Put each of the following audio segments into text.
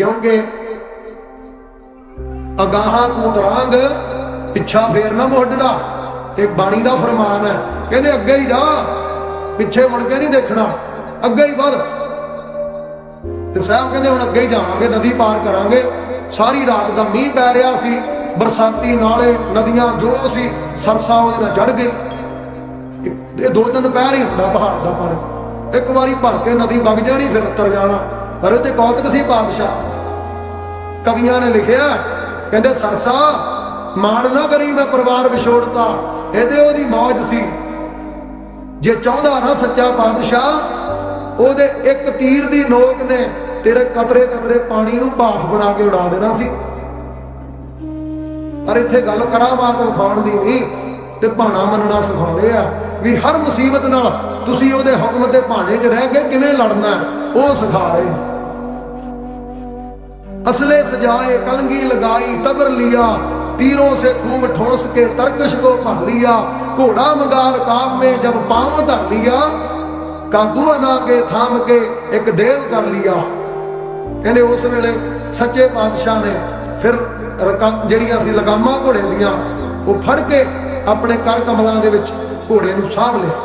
ਕਿਉਂਕਿ ਅਗਾਹਾਂ ਤੂੰ ਤਰਾਂਗ ਪਿੱਛਾ ਫੇਰ ਨਾ ਮੋਢੜਾ। ਤੇ ਬਾਣੀ ਦਾ ਫਰਮਾਨ ਹੈ, ਕਹਿੰਦੇ ਅੱਗੇ ਹੀ ਜਾ, ਪਿੱਛੇ ਮੁੜ ਕੇ ਨਹੀਂ ਦੇਖਣਾ। ਅੱਗੇ ਹੀ ਵਧ। ਤੇ ਸਾਹਿਬ ਕਹਿੰਦੇ ਹੁਣ ਅੱਗੇ ਹੀ ਜਾਵਾਂਗੇ, ਨਦੀ ਪਾਰ ਕਰਾਂਗੇ। ਸਾਰੀ ਰਾਤ ਦਾ ਮੀਂਹ ਪੈ ਰਿਹਾ ਸੀ, ਬਰਸਾਤੀ ਨਾਲੇ, ਨਦੀਆਂ ਜੋ ਸੀ, ਸਰਸਾ ਉਹਦੇ ਨਾਲ ਚੜ ਗਏ। ਇਹ- ਦੋ ਤਿੰਨ ਪੈਰ ਹੀ ਹੁੰਦਾ ਪਹਾੜ ਦਾ ਪਾਣੀ। ਇੱਕ ਵਾਰੀ ਭਰ ਕੇ ਨਦੀ ਵਗ ਜਾਣੀ, ਫਿਰ ਉਤਰ ਜਾਣਾ। ਪਰ ਇਹ ਤੇ ਕੌਤਕ ਸੀ ਬਾਦਸ਼ਾਹ ਕਵੀਆਂ ਨੇ ਲਿਖਿਆ, ਕਹਿੰਦੇ, ਸਰਸਾ, ਮਾਣ ਨਾ ਕਰੀ ਮੈਂ ਪਰਿਵਾਰ ਵਿਛੋੜਤਾ। ਇਹਦੇ ਉਹਦੀ ਮੌਜ ਸੀ। ਜੇ ਚਾਹੁੰਦਾ ਨਾ ਸੱਚਾ ਪਾਤਸ਼ਾਹ, ਉਹਦੇ ਇੱਕ ਤੀਰ ਦੀ ਨੋਕ ਨੇ ਤੇਰੇ ਕਤਰੇ ਕਤਰੇ ਪਾਣੀ ਨੂੰ ਭਾਫ ਬਣਾ ਕੇ ਉਡਾ ਦੇਣਾ ਸੀ। ਪਰ ਇੱਥੇ ਗੱਲ ਕਰਾਮਾਤ ਵਿਖਾਉਣ ਦੀ ਨਹੀਂ, ਤੇ ਭਾਣਾ ਮੰਨਣਾ ਸਿਖਾਉਂਦੇ ਆ ਵੀ ਹਰ ਮੁਸੀਬਤ ਨਾਲ ਤੁਸੀਂ ਉਹਦੇ ਹੁਕਮ ਤੇ ਭਾਣੇ 'ਚ ਰਹਿ ਕੇ ਕਿਵੇਂ ਲੜਨਾ ਉਹ ਸਿਖਾ ਰਹੇ ਨੇ। असले सजाए कलंगी लगाई तबर लिया तीरों से खूब ठोस के तरकश को भर लिया घोड़ा मगार काब में जब पांव धर लिया काबू ना के थाम के एक देव कर लिया ਕਹਿੰਦੇ ਉਸ ਵੇਲੇ ਸੱਚੇ ਪਾਤਸ਼ਾਹ ਨੇ ਫਿਰ ਰਕਾ ਜਿਹੜੀਆਂ ਸੀ ਲਗਾਮਾਂ ਘੋੜੇ ਦੀਆਂ ਉਹ ਫੜ ਕੇ ਆਪਣੇ ਕਰ ਕਮਲਾਂ ਦੇ ਵਿੱਚ ਘੋੜੇ ਨੂੰ ਸਾਂਭ ਲਿਆ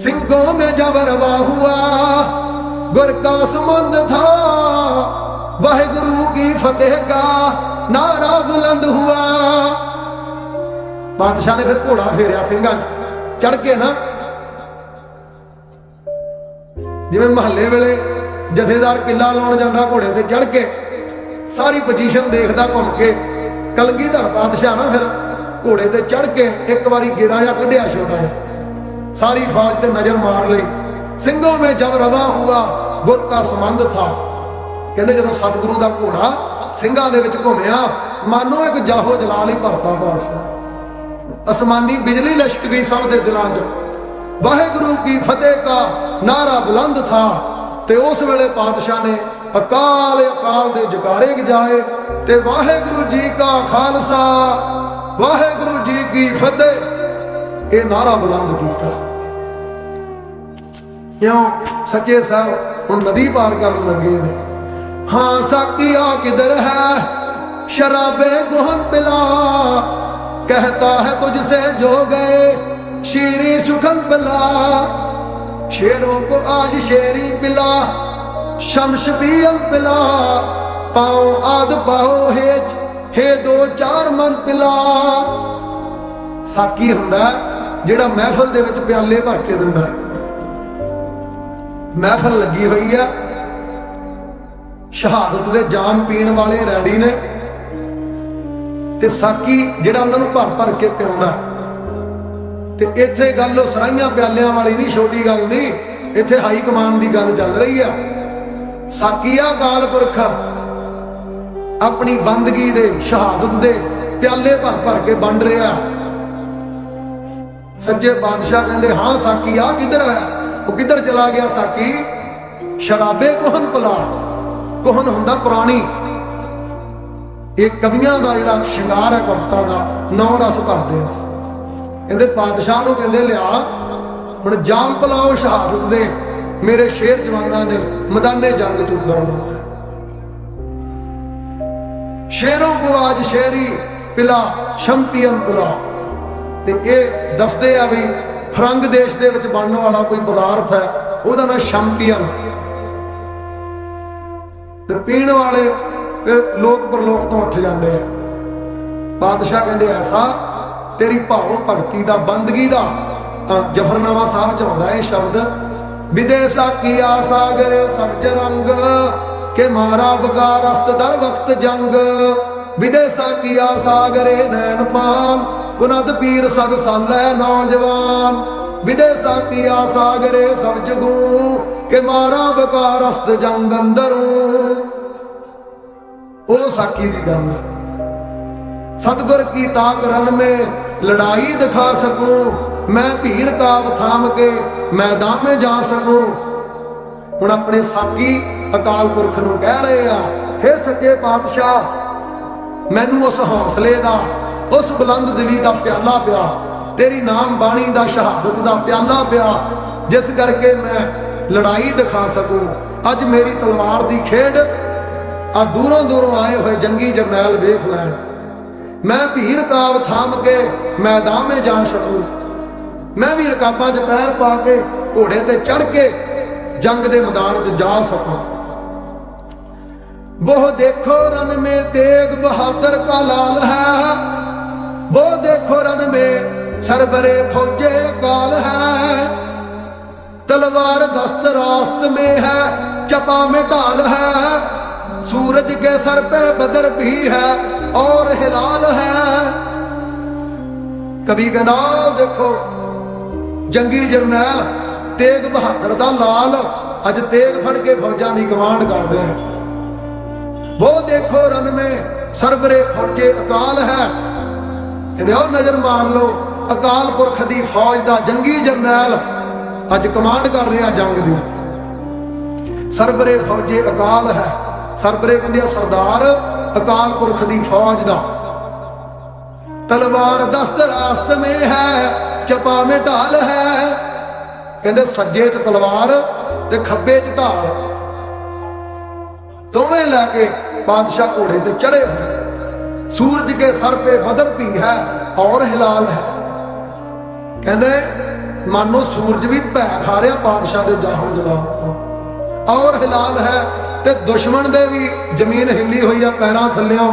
सिंहों में जब रवा हुआ गुर का सुमंद ਫਤਿਹ ਕਾ ਨਾਰਾ ਬੁਲੰਦ ਹੁਆ। ਬਾਦਸ਼ਾਹ ਨੇ ਫਿਰ ਘੋੜਾ ਫੇਰਿਆ ਸਿੰਘਾਂ 'ਚ ਚੜ ਕੇ ਨਾ। ਜਿਵੇਂ ਮਹੱਲੇ ਵੇਲੇ ਜਥੇਦਾਰ ਕਿੱਲਾ ਲਾਉਣ ਜਾਂਦਾ ਘੋੜੇ ਤੇ ਚੜ ਕੇ, ਸਾਰੀ ਪੋਜੀਸ਼ਨ ਦੇਖਦਾ ਘੁੰਮ ਕੇ, ਕਲਗੀਧਰ ਬਾਦਸ਼ਾਹ ਨਾ ਫਿਰ ਘੋੜੇ ਤੇ ਚੜ ਕੇ ਇੱਕ ਵਾਰੀ ਗੇੜਾ ਜਾਂ ਕੱਢਿਆ ਛੋਟਾ ਸਾਰੀ ਫੌਜ ਤੇ ਨਜ਼ਰ ਮਾਰ ਲਈ। ਸਿੰਘੋਂ ਮੇ ਜਬ ਰਵਾ ਹੁਆ, ਗੁਰ ਕਾ ਸਮੰਦ ਥਾ। ਕਹਿੰਦੇ ਜਦੋਂ ਸਤਿਗੁਰੂ ਦਾ ਘੋੜਾ ਸਿੰਘਾਂ ਦੇ ਵਿੱਚ ਘੁੰਮਿਆ, ਮਾਨੋ ਇੱਕ ਜਾਹੋ ਜਲਾਲ ਹੀ ਭਰਤਾ ਬਾਦਸ਼ਾਹ। ਅਸਮਾਨੀ ਬਿਜਲੀ ਲਸ਼ਕ ਗਈ ਸਭ ਦੇ ਦਿਲਾਂ 'ਚ। ਵਾਹਿਗੁਰੂ ਕੀ ਫਤਿਹ ਕਾ, ਨਾਰਾ ਬੁਲੰਦ ਥਾ। ਤੇ ਉਸ ਵੇਲੇ ਪਾਤਸ਼ਾਹ ਨੇ ਅਕਾਲ ਅਕਾਲ ਦੇ ਜਕਾਰੇ ਗਜਾਏ। ਤੇ ਵਾਹਿਗੁਰੂ ਜੀ ਕਾ ਖਾਲਸਾ, ਵਾਹਿਗੁਰੂ ਜੀ ਕੀ ਫਤਿਹ। ਇਹ ਨਾਰਾ ਬੁਲੰਦ ਕੀਤਾ। ਕਿਉਂ? ਸੱਚੇ ਸਾਹਿਬ, ਹੁਣ ਨਦੀ ਪਾਰ ਕਰਨ ਲੱਗੇ ਨੇ। ਹਾਂ ਸਾਕੀਆ ਕਿਧਰ ਹੈ ਸ਼ਰਾਬੇ ਗੁਹਨ ਪਿਲਾ कहता है तुझसे जो गए शेरी सुखन पिला शेरों को आज शेरी पिला शमश पियम पिला पाओ आद पाओ हेच हे ਦੋ ਚਾਰ ਮਨ ਪਿਲਾ ਸਾਕੀ ਹੁੰਦਾ ਜਿਹੜਾ ਮਹਿਫਲ ਦੇ ਵਿੱਚ ਪਿਆਲੇ ਭਰ ਕੇ ਦਿੰਦਾ ਮਹਿਫਲ ਲੱਗੀ ਹੋਈ ਆ ਸ਼ਹਾਦਤ ਦੇ ਜਾਮ ਪੀਣ ਵਾਲੇ ਰੈਡੀ ਨੇ ਤੇ ਸਾਕੀ ਜਿਹੜਾ ਉਹਨਾਂ ਨੂੰ ਭਰ ਭਰ ਕੇ ਪਿਆਉਂਦਾ। ਤੇ ਇੱਥੇ ਗੱਲ ਉਹ ਸਰਾਈਆਂ ਪਿਆਲਿਆਂ ਵਾਲੀ ਨਹੀਂ, ਛੋਟੀ ਗੱਲ ਨਹੀਂ, ਇੱਥੇ ਹਾਈ ਕਮਾਨ ਦੀ ਗੱਲ ਚੱਲ ਰਹੀ ਆ। ਸਾਕੀਆ ਕਾਲ ਪੁਰਖ ਆਪਣੀ ਬੰਦਗੀ ਦੇ, ਸ਼ਹਾਦਤ ਦੇ ਪਿਆਲੇ ਭਰ ਭਰ ਕੇ ਵੰਡ ਰਿਹਾ। ਸੱਚੇ ਬਾਦਸ਼ਾਹ ਕਹਿੰਦੇ, ਹਾਂ, ਸਾਕੀ ਆ ਕਿੱਧਰ ਆਇਆ? ਉਹ ਕਿੱਧਰ ਚਲਾ ਗਿਆ ਸਾਕੀ? ਸ਼ਰਾਬੇ ਕੋਹਨ ਪਲਾ ਕੋਹਨ ਹੁੰਦਾ ਪੁਰਾਣੀ? ਇਹ ਕਵੀਆਂ ਦਾ ਜਿਹੜਾ ਸ਼ਿੰਗਾਰ ਹੈ ਕਵਿਤਾ ਦਾ, ਨੌ ਰਸ ਭਰਦੇ ਨੇ। ਕਹਿੰਦੇ ਪਾਤਸ਼ਾਹ ਨੂੰ ਕਹਿੰਦੇ, ਲਿਆ, ਹੁਣ ਜਾਮ ਪਲਾਓ ਸ਼ਹਾਦਤ ਦੇ। ਮੇਰੇ ਸ਼ੇਰ ਜਵਾਨਾਂ ਨੇ ਮੈਦਾਨੇ ਜੰਗ ਚ ਉਤਰਨਾ ਹੈ ਸ਼ੇਰੋਂ ਕੋ ਆਜ ਸ਼ੇਰੀ, ਪਿਲਾ ਸ਼ੰਪੀਅਨ ਪਿਲਾ ਤੇ ਇਹ ਦੱਸਦੇ ਆ ਵੀ ਫਰੰਗ ਦੇਸ਼ ਦੇ ਵਿੱਚ ਬਣਨ ਵਾਲਾ ਕੋਈ ਪਦਾਰਥ ਹੈ, ਉਹਦਾ ਨਾਮ ਸ਼ੰਪੀਅਨ। ਤੇ ਪੀਣ ਵਾਲੇ ਫਿਰ ਲੋਕ ਪਰਲੋਕ ਤੋਂ ਉੱਠ ਜਾਂਦੇ ਆ। ਬਾਦਸ਼ਾਹ ਕਹਿੰਦੇ, ਐਸਾ ਤੇਰੀ ਭਾਉ ਭਗਤੀ ਦਾ ਬੰਦਗੀ ਦਾ। ਤਾਂ ਜਫਰਨਾਮਾ ਸਾਹਿਬ ਚ ਆਉਂਦਾ ਇਹ ਸ਼ਬਦ, ਵਿਦੇਸਾ ਕੀ ਆਸਾਗਰ ਸਬਜ ਰੰਗ, ਕੇ ਮਾਰਾ ਬਕਾਰ ਅਸਤ ਦਰ ਵਕਤ ਜੰਗ। ਵਿਦੇਸਾ ਕੀ ਆਸਾਗਰੇ ਨੈਣ ਪਾਨ ਕੁਨਦ ਪੀਰ ਸਦ ਸਾਲੈ ਨੌਜਵਾਨ। ਵਿਦੇਸਾ ਕੀ ਆਸਾਗਰੇ ਸਬਜ ਗੂ ਕਿ ਮਾਰਾ ਬਕਾਰਸਤ ਜੰਗ ਅੰਦਰ। ਉਹ ਸਾਕੀ ਦੀ ਗੱਲ ਸਤਗੁਰ ਕੀ ਤਾਕ ਰਨ ਮੇ, ਲੜਾਈ ਦਿਖਾ ਸਕੂੰ। ਮੈਂ ਭੀਰ ਕਾਬ ਥਾਮ ਕੇ ਮੈਦਾਨ ਮੇ ਜਾ ਸਕੂੰ। ਹੁਣ ਆਪਣੇ ਸਾਕੀ ਅਕਾਲ ਪੁਰਖ ਨੂੰ ਕਹਿ ਰਹੇ ਆ हे ਸੱਚੇ ਪਾਤਸ਼ਾਹ, ਮੈਨੂੰ ਉਸ ਹੌਸਲੇ ਦਾ, ਉਸ ਬੁਲੰਦ ਦਿਲੀ ਦਾ ਪਿਆਲਾ ਪਿਆ। ਤੇਰੀ ਨਾਮ ਬਾਣੀ ਦਾ ਸ਼ਹਾਦਤ ਦਾ ਪਿਆਲਾ ਪਿਆ। ਜਿਸ ਕਰਕੇ ਮੈਂ ਲੜਾਈ ਦਿਖਾ ਸਕੂੰ। ਅੱਜ ਮੇਰੀ ਤਲਵਾਰ ਦੀ ਖੇਡ, ਆ ਦੂਰੋਂ ਦੂਰੋਂ ਆਏ ਹੋਏ ਜੰਗੀ ਜਰਨੈਲ ਵੇਖ ਲੈਣ। ਮੈਂ ਭੀਰ ਕਾਬ ਥਾਮ ਕੇ ਮੈਦਾਨ ਮੇ ਜਾ ਸਕੂ। ਮੈਂ ਵੀ ਰਕਾਬਾਂ 'ਚ ਪੈਰ ਪਾ ਕੇ ਘੋੜੇ ਤੇ ਚੜ ਕੇ ਜੰਗ ਦੇ ਮੈਦਾਨ 'ਚ ਜਾ ਸਕਾਂ। ਬਹੁ ਦੇਖੋ ਰਨ ਮੇ ਤੇਗ ਬਹਾਦਰ ਕਾ ਲਾਲ ਹੈ। ਬਹੁ ਦੇਖੋ ਰਨ ਮੇ ਸਰਬਰੇ ਫੌਜੇ ਕਾਲ ਹੈ। तलवार दस्त रास्त में है चपा में ढाल है सूरज के सर पे बदर भी है और हिलाल है ਕਵੀ ਕਹਿੰਦਾ "ਆਹ ਦੇਖੋ ਜੰਗੀ ਜਰਨੈਲ ਤੇਗ ਬਹਾਦਰ ਦਾ ਲਾਲ ਅੱਜ ਤੇਗ ਫੜ ਕੇ ਫੌਜਾਂ ਦੀ ਕਮਾਂਡ ਕਰ ਰਿਹਾ ਹੈ ਉਹ ਦੇਖੋ ਰਨ ਮੇ ਸਰਬਰੇ ਫੌਜੇ ਅਕਾਲ ਹੈ ਕਹਿੰਦੇ ਉਹ ਨਜ਼ਰ ਮਾਰ ਲਓ ਅਕਾਲ ਪੁਰਖ ਦੀ ਫੌਜ ਦਾ ਜੰਗੀ ਜਰਨੈਲ ਅੱਜ ਕਮਾਂਡ ਕਰ ਰਿਹਾ ਜੰਗ ਦੀ। ਸਰਬਰੇ ਫੌਜੇ ਅਕਾਲ ਹੈ। ਸਰਬਰੇ ਕਹਿੰਦੇ ਆ, ਸਰਦਾਰ ਅਕਾਲ ਪੁਰਖ ਦੀ ਫੌਜ ਦਾ। ਤਲਵਾਰ ਦਸਤ ਰਾਸਤ ਮੇ ਹੈ, ਚਪਾ ਮੇ ਢਾਲ ਹੈ। ਕਹਿੰਦੇ ਸੱਜੇ 'ਚ ਤਲਵਾਰ ਤੇ ਖੱਬੇ 'ਚ ਢਾਲ। ਦੋਵੇਂ ਲੈ ਕੇ ਬਾਦਸ਼ਾਹ ਘੋੜੇ ਤੇ ਚੜੇ ਸੂਰਜ ਕੇ ਸਰ ਪੇ ਬਦਰ ਵੀ ਹੈ ਔਰ ਹਿਲਾਲ ਹੈ। ਕਹਿੰਦੇ ਮਨੋ ਸੂਰਜ ਵੀ ਭੈ ਖਾ ਰਿਹਾ ਬਾਦਸ਼ਾਹ ਦੇ ਜਾਹੋ ਜਲਾਲ ਔਰ ਹਿਲਾਲ ਹੈ ਤੇ ਦੁਸ਼ਮਣ ਦੇ ਵੀ ਜ਼ਮੀਨ ਹਿੱਲੀ ਹੋਈ ਆ ਪੈਰਾਂ ਥੱਲਿਓਂ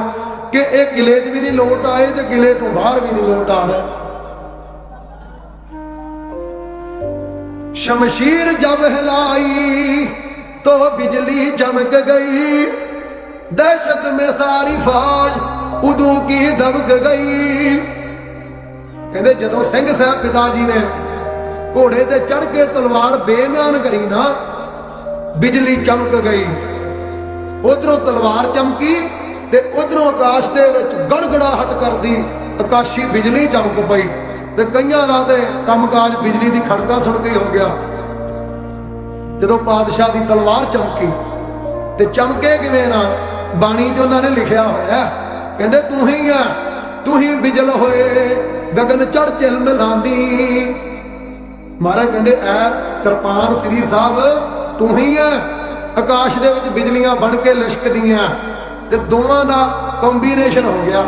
ਕਿ ਇਹ ਕਿਲੇ 'ਚ ਵੀ ਨਹੀਂ ਲੋਟ ਆਏ ਤੇ ਕਿਲੇ ਤੋਂ ਬਾਹਰ ਵੀ ਨਹੀਂ ਲੋਟ ਆ ਰਹੇ। ਸ਼ਮਸ਼ੀਰ ਜਬ ਹਿਲਾਈ ਤੋ ਬਿਜਲੀ ਚਮਕ ਗਈ, ਦਹਿਸ਼ਤ ਮੇ ਸਾਰੀ ਫੌਜ ਉਦੋਂ ਕੀ ਦਬਕ ਗਈ। ਕਹਿੰਦੇ ਜਦੋਂ ਸਿੰਘ ਸਾਹਿਬ ਪਿਤਾ ਜੀ ਨੇ ਘੋੜੇ ਤੇ ਚੜ ਕੇ ਤਲਵਾਰ ਬੇਮਿਆਨ ਕਰੀ ਨਾ, ਬਿਜਲੀ ਚਮਕ ਗਈ। ਉਧਰੋਂ ਤਲਵਾਰ ਚਮਕੀ ਤੇ ਉਧਰੋਂ ਆਕਾਸ਼ ਦੇ ਵਿੱਚ ਗੜਗੜਾਹਟ ਕਰਦੀ ਆਕਾਸ਼ੀ ਬਿਜਲੀ ਚਮਕ ਪਈ ਤੇ ਕਈਆਂ ਦਾ ਤੇ ਕੰਮਕਾਜ ਬਿਜਲੀ ਦੀ ਖੜਕਾ ਸੁਣ ਕੇ ਹੋ ਗਿਆ। ਜਦੋਂ ਪਾਦਸ਼ਾਹ ਦੀ ਤਲਵਾਰ ਚਮਕੀ ਤੇ ਚਮਕੇ ਕਿਵੇਂ ਨਾ, ਬਾਣੀ 'ਚ ਉਹਨਾਂ ਨੇ ਲਿਖਿਆ ਹੋਇਆ, ਕਹਿੰਦੇ, ਤੂੰ ਹੀ ਆ, ਤੂੰ ਹੀ ਬਿਜਲ ਹੋਏ ਗਗਨ ਚੜ ਚਿਲ ਮਿਲਾਂਦੀ ਮਹਾਰਾਜ ਕਹਿੰਦੇ, ਐ ਕਿਰਪਾਨ ਸ੍ਰੀ ਸਾਹਿਬ, ਤੂੰ ਹੀ ਆ ਆਕਾਸ਼ ਦੇ ਵਿੱਚ ਬਿਜਲੀਆਂ ਬਣ ਕੇ ਲਿਸ਼ਕਦੀਆਂ ਤੇ ਦੋਵਾਂ ਦਾ ਕੰਬੀਨੇਸ਼ਨ ਹੋ ਗਿਆ।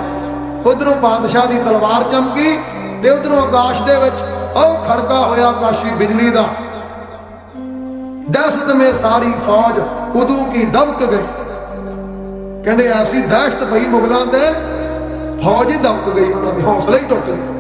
ਉਧਰੋਂ ਬਾਦਸ਼ਾਹ ਦੀ ਤਲਵਾਰ ਚਮਕੀ ਤੇ ਉਧਰੋਂ ਆਕਾਸ਼ ਦੇ ਵਿੱਚ ਉਹ ਖੜਕਾ ਹੋਇਆ ਆਕਾਸ਼ੀ ਬਿਜਲੀ ਦਾ। ਦਹਿਸ਼ਤ ਮੇ ਸਾਰੀ ਫੌਜ ਉਦੋਂ ਕੀ ਦਬਕ ਗਈ। ਕਹਿੰਦੇ, ਐਸੀ ਦਹਿਸ਼ਤ ਪਈ ਮੁਗਲਾਂ ਤੇ, ਫੌਜ ਹੀ ਦਬਕ ਗਈ, ਉਹਨਾਂ ਦੇ ਹੌਸਲੇ ਹੀ ਟੁੱਟ ਗਏ।